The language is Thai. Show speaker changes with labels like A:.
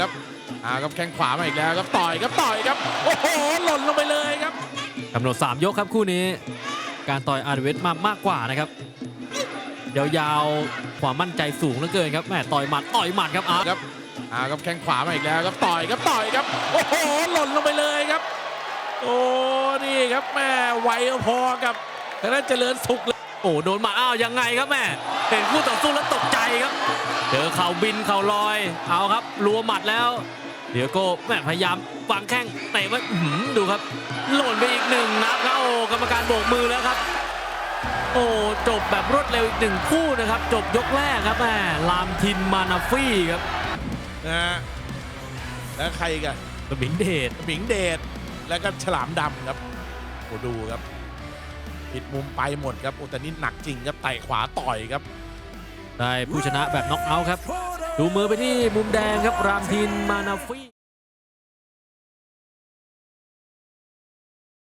A: ครับอ่าครับแข้งขวามาอีกแล้วครับต่อยครับต่อยครับโอ้โหหล่นลงไปเลยครับ
B: กำหนด3ยกครับคู่นี้ การต่อยอาร์เวสมามากกว่านะครับยาวๆความมั่นใจสูงเหลือเกินครับแม่ต่อยหมัดต่อยหมัดครับอาร์ต
A: ครับอ่าครับแข้งขวามาอีกแล้วครับต่อยครับต่อยครับโอ้โหหล่นลงไปเลยครับ โอ้นี่ครับแม่ไวพอกับทางด้านเจริญสุขเลย
B: โอ้โดนหมัดอ้าวยังไงครับแม่เห็นคู่ต่อสู้แล้วตกใจครับ เจอเข่าบินเข่าลอย เอาครับรัวหมัดแล้วเดี๋ยวโก้แม่พยายามวางแข้งเตะไว้อื้อหือดูครับ หล่นไปอีกหนึ่งนับครับโอ้กรรมการโบกมือแล้วครับ โอ้จบแบบรวดเร็วอีกหนึ่งคู่นะครับ จบยกแรกครับแม่ลามทินมานาฟี่ครับ
A: นะฮะแล้วใครอีกัน
B: กบิงเดช
A: หมิงเดชแล้วก็ฉลามดำครับโอ้ดูครับปิดมุมไปหมดครับโอ้แต่นี่หนักจริงครับไต่ขวาต่อยครับ
B: ได้ผู้ชนะแบบน็อกเอาท์ครับ ดูมือไปที่มุมแดงครับรามทินมานาฟี